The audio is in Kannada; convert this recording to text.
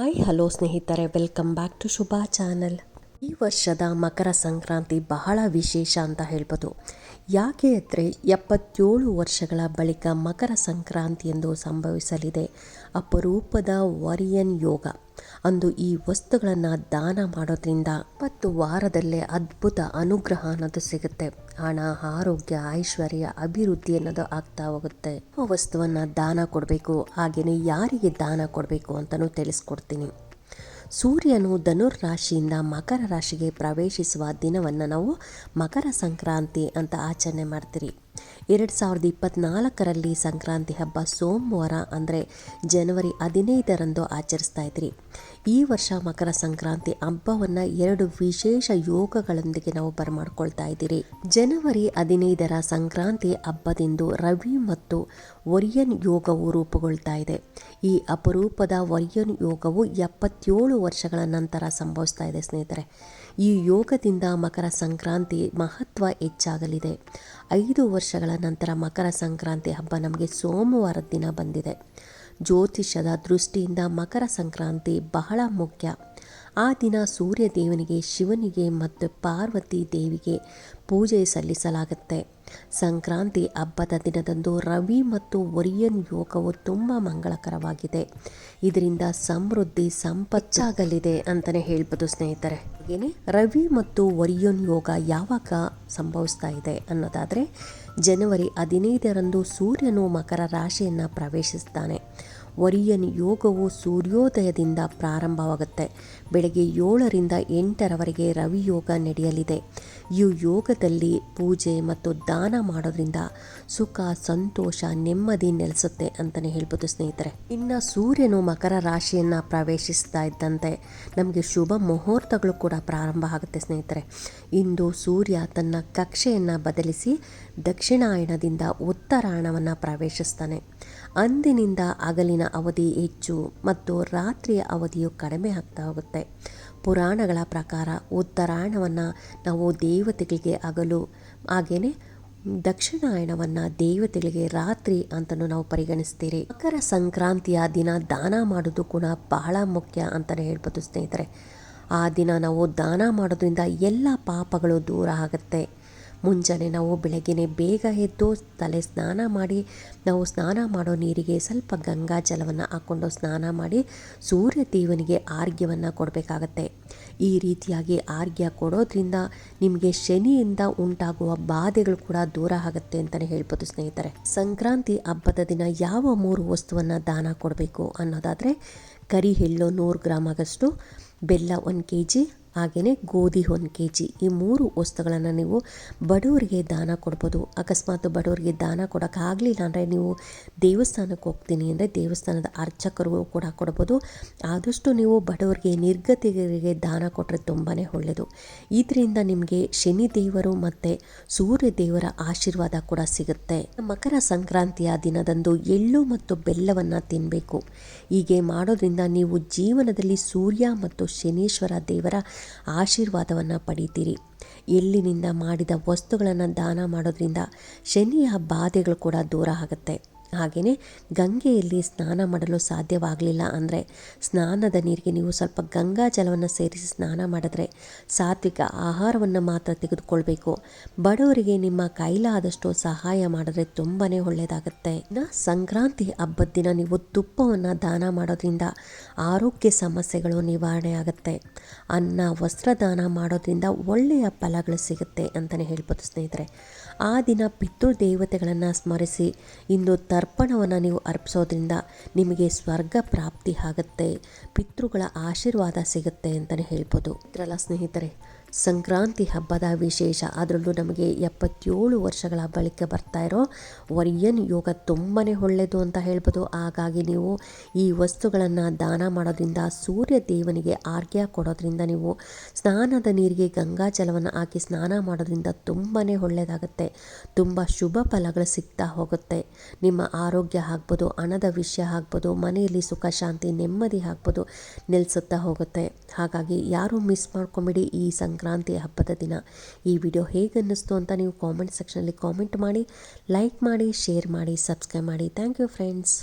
ಹಾಯ್, ಹಲೋ ಸ್ನೇಹಿತರೆ, welcome back to Shubha channel. ಈ ವರ್ಷದ ಮಕರ ಸಂಕ್ರಾಂತಿ ಬಹಳ ವಿಶೇಷ ಅಂತ ಹೇಳ್ಬೋದು. ಯಾಕೆ ಅಂದರೆ ಎಪ್ಪತ್ತೇಳು ವರ್ಷಗಳ ಬಳಿಕ ಮಕರ ಸಂಕ್ರಾಂತಿ ಎಂದು ಸಂಭವಿಸಲಿದೆ. ಅಪರೂಪದ ವರಿಯನ್ ಯೋಗ. ಅಂದು ಈ ವಸ್ತುಗಳನ್ನು ದಾನ ಮಾಡೋದ್ರಿಂದ ಮತ್ತು ವಾರದಲ್ಲೇ ಅದ್ಭುತ ಅನುಗ್ರಹ ಅನ್ನೋದು ಸಿಗುತ್ತೆ. ಹಣ, ಆರೋಗ್ಯ, ಐಶ್ವರ್ಯ, ಅಭಿವೃದ್ಧಿ ಅನ್ನೋದು ಆಗ್ತಾ ಹೋಗುತ್ತೆ. ವಸ್ತುವನ್ನ ದಾನ ಕೊಡಬೇಕು. ಹಾಗೆಯೇ ಯಾರಿಗೆ ದಾನ ಕೊಡಬೇಕು ಅಂತಲೂ ತಿಳಿಸ್ಕೊಡ್ತೀನಿ. ಸೂರ್ಯನು ಧನುರ್ ರಾಶಿಯಿಂದ ಮಕರ ರಾಶಿಗೆ ಪ್ರವೇಶಿಸುವ ದಿನವನ್ನು ನಾವು ಮಕರ ಸಂಕ್ರಾಂತಿ ಅಂತ ಆಚರಣೆ ಮಾಡ್ತೀರಿ. ಎರಡು ಸಾವಿರದ ಇಪ್ಪತ್ನಾಲ್ಕರಲ್ಲಿ ಸಂಕ್ರಾಂತಿ ಹಬ್ಬ ಸೋಮವಾರ, ಅಂದರೆ ಜನವರಿ ಹದಿನೈದರಂದು ಆಚರಿಸ್ತಾ ಇದ್ರಿ. ಈ ವರ್ಷ ಮಕರ ಸಂಕ್ರಾಂತಿ ಹಬ್ಬವನ್ನು ಎರಡು ವಿಶೇಷ ಯೋಗಗಳೊಂದಿಗೆ ನಾವು ಬರಮಾಡ್ಕೊಳ್ತಾ ಇದ್ದೀರಿ. ಜನವರಿ ಹದಿನೈದರ ಸಂಕ್ರಾಂತಿ ಹಬ್ಬದಿಂದ ರವಿ ಮತ್ತು ಒರಿಯನ್ ಯೋಗವು ರೂಪುಗೊಳ್ತಾ ಇದೆ. ಈ ಅಪರೂಪದ ಒರಿಯನ್ ಯೋಗವು ಎಪ್ಪತ್ತೇಳು ವರ್ಷಗಳ ನಂತರ ಸಂಭವಿಸ್ತಾ ಇದೆ ಸ್ನೇಹಿತರೆ. ಈ ಯೋಗದಿಂದ ಮಕರ ಸಂಕ್ರಾಂತಿ ಮಹತ್ವ ಹೆಚ್ಚಾಗಲಿದೆ. ಐದು ವರ್ಷಗಳ ನಂತರ ಮಕರ ಸಂಕ್ರಾಂತಿ ಹಬ್ಬ ನಮಗೆ ಸೋಮವಾರದ ದಿನ ಬಂದಿದೆ. ಜ್ಯೋತಿಷದ ದೃಷ್ಟಿಯಿಂದ ಮಕರ ಸಂಕ್ರಾಂತಿ ಬಹಳ ಮುಖ್ಯ. ಆ ದಿನ ಸೂರ್ಯ ದೇವನಿಗೆ, ಶಿವನಿಗೆ ಮತ್ತು ಪಾರ್ವತಿ ದೇವಿಗೆ ಪೂಜೆ ಸಲ್ಲಿಸಲಾಗುತ್ತೆ. ಸಂಕ್ರಾಂತಿ ಹಬ್ಬದ ದಿನದಂದು ರವಿ ಮತ್ತು ಒರಿಯನ್ ಯೋಗವು ತುಂಬ ಮಂಗಳಕರವಾಗಿದೆ. ಇದರಿಂದ ಸಮೃದ್ಧಿ ಸಂಪಚ್ಚಾಗಲಿದೆ ಅಂತಲೇ ಹೇಳ್ಬೋದು ಸ್ನೇಹಿತರೆ. ರವಿ ಮತ್ತು ಒರಿಯನ್ ಯೋಗ ಯಾವಾಗ ಸಂಭವಿಸ್ತಾ ಇದೆ ಅನ್ನೋದಾದರೆ, ಜನವರಿ ಹದಿನೈದರಂದು ಸೂರ್ಯನು ಮಕರ ರಾಶಿಯನ್ನು ಪ್ರವೇಶಿಸ್ತಾನೆ. ಒರಿಯನ್ ಯೋಗವು ಸೂರ್ಯೋದಯದಿಂದ ಪ್ರಾರಂಭವಾಗುತ್ತೆ. ಬೆಳಗ್ಗೆ ಏಳರಿಂದ ಎಂಟರವರೆಗೆ ರವಿಯೋಗ ನಡೆಯಲಿದೆ. ಈ ಯೋಗದಲ್ಲಿ ಪೂಜೆ ಮತ್ತು ದಾನ ಮಾಡೋದ್ರಿಂದ ಸುಖ, ಸಂತೋಷ, ನೆಮ್ಮದಿ ನೆಲೆಸುತ್ತೆ ಅಂತಲೇ ಹೇಳ್ಬೋದು ಸ್ನೇಹಿತರೆ. ಇನ್ನು ಸೂರ್ಯನು ಮಕರ ರಾಶಿಯನ್ನು ಪ್ರವೇಶಿಸ್ತಾ ಇದ್ದಂತೆ ನಮಗೆ ಶುಭ ಮುಹೂರ್ತಗಳು ಕೂಡ ಪ್ರಾರಂಭ ಆಗುತ್ತೆ ಸ್ನೇಹಿತರೆ. ಇಂದು ಸೂರ್ಯ ತನ್ನ ಕಕ್ಷೆಯನ್ನು ಬದಲಿಸಿ ದಕ್ಷಿಣಾಯಣದಿಂದ ಉತ್ತರಾಯಣವನ್ನು ಪ್ರವೇಶಿಸ್ತಾನೆ. ಅಂದಿನಿಂದ ಹಗಲಿನ ಅವಧಿ ಹೆಚ್ಚು ಮತ್ತು ರಾತ್ರಿಯ ಅವಧಿಯು ಕಡಿಮೆ ಆಗ್ತಾ ಹೋಗುತ್ತೆ. ಪುರಾಣಗಳ ಪ್ರಕಾರ ಉತ್ತರಾಯಣವನ್ನು ನಾವು ದೇವತೆಗಳಿಗೆ ಹಗಲು ಹಾಗೆಯೇ ದಕ್ಷಿಣಾಯಣವನ್ನು ದೇವತೆಗಳಿಗೆ ರಾತ್ರಿ ಅಂತಲೂ ನಾವು ಪರಿಗಣಿಸ್ತೀರಿ. ಮಕರ ಸಂಕ್ರಾಂತಿಯ ದಿನ ದಾನ ಮಾಡೋದು ಕೂಡ ಬಹಳ ಮುಖ್ಯ ಅಂತಲೇ ಹೇಳ್ಬೋದು ಸ್ನೇಹಿತರೆ. ಆ ದಿನ ನಾವು ದಾನ ಮಾಡೋದ್ರಿಂದ ಎಲ್ಲ ಪಾಪಗಳು ದೂರ ಆಗುತ್ತೆ. ಮುಂಜಾನೆ ನಾವು ಬೆಳಗ್ಗೆನೆ ಬೇಗ ಎದ್ದು ತಲೆ ಸ್ನಾನ ಮಾಡಿ, ನಾವು ಸ್ನಾನ ಮಾಡೋ ನೀರಿಗೆ ಸ್ವಲ್ಪ ಗಂಗಾ ಜಲವನ್ನು ಹಾಕ್ಕೊಂಡು ಸ್ನಾನ ಮಾಡಿ ಸೂರ್ಯ ದೇವನಿಗೆ ಆರ್ಗ್ಯವನ್ನು ಕೊಡಬೇಕಾಗತ್ತೆ. ಈ ರೀತಿಯಾಗಿ ಆರ್ಘ್ಯ ಕೊಡೋದ್ರಿಂದ ನಿಮಗೆ ಶನಿಯಿಂದ ಉಂಟಾಗುವ ಬಾಧೆಗಳು ಕೂಡ ದೂರ ಆಗುತ್ತೆ ಅಂತಲೇ ಹೇಳ್ಬೋದು ಸ್ನೇಹಿತರೆ. ಸಂಕ್ರಾಂತಿ ಹಬ್ಬದ ದಿನ ಯಾವ ಮೂರು ವಸ್ತುವನ್ನು ದಾನ ಕೊಡಬೇಕು ಅನ್ನೋದಾದರೆ ಕರಿ ಎಳ್ಳು ನೂರು ಗ್ರಾಮ್ ಆಗಷ್ಟು ಬೆಲ್ಲ ಒಂದು ಕೆ ಜಿ ಹಾಗೆಯೇ ಗೋಧಿ ಒಂದು ಕೆ ಜಿ ಈ ಮೂರು ವಸ್ತುಗಳನ್ನು ನೀವು ಬಡವರಿಗೆ ದಾನ ಕೊಡ್ಬೋದು. ಅಕಸ್ಮಾತ್ ಬಡವರಿಗೆ ದಾನ ಕೊಡೋಕ್ಕಾಗಲಿಲ್ಲ ಅಂದರೆ ನೀವು ದೇವಸ್ಥಾನಕ್ಕೆ ಹೋಗ್ತೀನಿ ಅಂದರೆ ದೇವಸ್ಥಾನದ ಅರ್ಚಕರಿಗೂ ಕೂಡ ಕೊಡ್ಬೋದು. ಆದಷ್ಟು ನೀವು ಬಡವರಿಗೆ ನಿರ್ಗತಿಗರಿಗೆ ದಾನ ಕೊಟ್ಟರೆ ತುಂಬಾ ಒಳ್ಳೆಯದು ಇದರಿಂದ ನಿಮಗೆ ಶನಿ ದೇವರು ಮತ್ತು ಸೂರ್ಯ ದೇವರ ಆಶೀರ್ವಾದ ಕೂಡ ಸಿಗುತ್ತೆ. ಮಕರ ಸಂಕ್ರಾಂತಿಯ ದಿನದಂದು ಎಳ್ಳು ಮತ್ತು ಬೆಲ್ಲವನ್ನು ತಿನ್ನಬೇಕು ಹೀಗೆ ಮಾಡೋದ್ರಿಂದ ನೀವು ಜೀವನದಲ್ಲಿ ಸೂರ್ಯ ಮತ್ತು ಶನೀಶ್ವರ ದೇವರ ಆಶೀರ್ವಾದವನ್ನು ಪಡಿತೀರಿ. ಎಲ್ಲಿನಿಂದ ಮಾಡಿದ ವಸ್ತುಗಳನ್ನು ದಾನ ಮಾಡೋದ್ರಿಂದ ಶನಿಯ ಬಾಧೆಗಳು ಕೂಡ ದೂರ ಆಗುತ್ತೆ. ಹಾಗೆಯೇ ಗಂಗೆಯಲ್ಲಿ ಸ್ನಾನ ಮಾಡಲು ಸಾಧ್ಯವಾಗಲಿಲ್ಲ ಅಂದರೆ ಸ್ನಾನದ ನೀರಿಗೆ ನೀವು ಸ್ವಲ್ಪ ಗಂಗಾ ಜಲವನ್ನು ಸೇರಿಸಿ ಸ್ನಾನ ಮಾಡಿದ್ರೆ ಸಾತ್ವಿಕ ಆಹಾರವನ್ನು ಮಾತ್ರ ತೆಗೆದುಕೊಳ್ಬೇಕು. ಬಡವರಿಗೆ ನಿಮ್ಮ ಕೈಲಾದಷ್ಟು ಸಹಾಯ ಮಾಡಿದ್ರೆ ತುಂಬಾ ಒಳ್ಳೆಯದಾಗುತ್ತೆ. ಇನ್ನು ಸಂಕ್ರಾಂತಿ ಹಬ್ಬದ ದಿನ ನೀವು ತುಪ್ಪವನ್ನು ದಾನ ಮಾಡೋದ್ರಿಂದ ಆರೋಗ್ಯ ಸಮಸ್ಯೆಗಳು ನಿವಾರಣೆ ಆಗುತ್ತೆ. ಅನ್ನ ವಸ್ತ್ರ ದಾನ ಮಾಡೋದ್ರಿಂದ ಒಳ್ಳೆಯ ಫಲಗಳು ಸಿಗುತ್ತೆ ಅಂತಲೇ ಹೇಳ್ಬೋದು ಸ್ನೇಹಿತರೆ. ಆ ದಿನ ಪಿತೃದೇವತೆಗಳನ್ನು ಸ್ಮರಿಸಿ, ಇಂದು ತರ್ಪಣವನ್ನು ನೀವು ಅರ್ಪಿಸೋದ್ರಿಂದ ನಿಮಗೆ ಸ್ವರ್ಗ ಪ್ರಾಪ್ತಿ ಆಗುತ್ತೆ, ಪಿತೃಗಳ ಆಶೀರ್ವಾದ ಸಿಗುತ್ತೆ ಅಂತಲೇ ಹೇಳ್ಬೋದು. ಇದ್ರಲ್ಲ ಸ್ನೇಹಿತರೆ ಸಂಕ್ರಾಂತಿ ಹಬ್ಬದ ವಿಶೇಷ. ಅದರಲ್ಲೂ ನಮಗೆ ಎಪ್ಪತ್ತೇಳು ವರ್ಷಗಳ ಬಳಿಕ ಬರ್ತಾ ಇರೋ ವರಿಯನ್ ಯೋಗ ತುಂಬಾ ಒಳ್ಳೆಯದು ಅಂತ ಹೇಳ್ಬೋದು. ಹಾಗಾಗಿ ನೀವು ಈ ವಸ್ತುಗಳನ್ನು ದಾನ ಮಾಡೋದ್ರಿಂದ, ಸೂರ್ಯ ದೇವನಿಗೆ ಆರ್ಗ್ಯ ಕೊಡೋದ್ರಿಂದ, ನೀವು ಸ್ನಾನದ ನೀರಿಗೆ ಗಂಗಾ ಜಲವನ್ನು ಹಾಕಿ ಸ್ನಾನ ಮಾಡೋದ್ರಿಂದ ತುಂಬಾ ಒಳ್ಳೆಯದಾಗುತ್ತೆ ತುಂಬ ಶುಭ ಫಲಗಳು ಸಿಗ್ತಾ ಹೋಗುತ್ತೆ. ನಿಮ್ಮ ಆರೋಗ್ಯ ಆಗ್ಬೋದು, ಹಣದ ವಿಷಯ ಆಗ್ಬೋದು, ಮನೆಯಲ್ಲಿ ಸುಖ, ಶಾಂತಿ, ನೆಮ್ಮದಿ ಆಗ್ಬೋದು ನಿಲ್ಲಿಸುತ್ತಾ ಹೋಗುತ್ತೆ. ಹಾಗಾಗಿ ಯಾರೂ ಮಿಸ್ ಮಾಡ್ಕೊಂಬಿಡಿ ಈ ಸಂಕ್ರಾಂತಿ ಹಬ್ಬದ ದಿನ. ಈ ವಿಡಿಯೋ ಹೇಗೆ ಅನ್ನಿಸ್ತು ಅಂತ ನೀವು ಕಾಮೆಂಟ್ ಸೆಕ್ಷನಲ್ಲಿ ಕಾಮೆಂಟ್ ಮಾಡಿ ಲೈಕ್ ಮಾಡಿ ಶೇರ್ ಮಾಡಿ ಸಬ್ಸ್ಕ್ರೈಬ್ ಮಾಡಿ. Thank you friends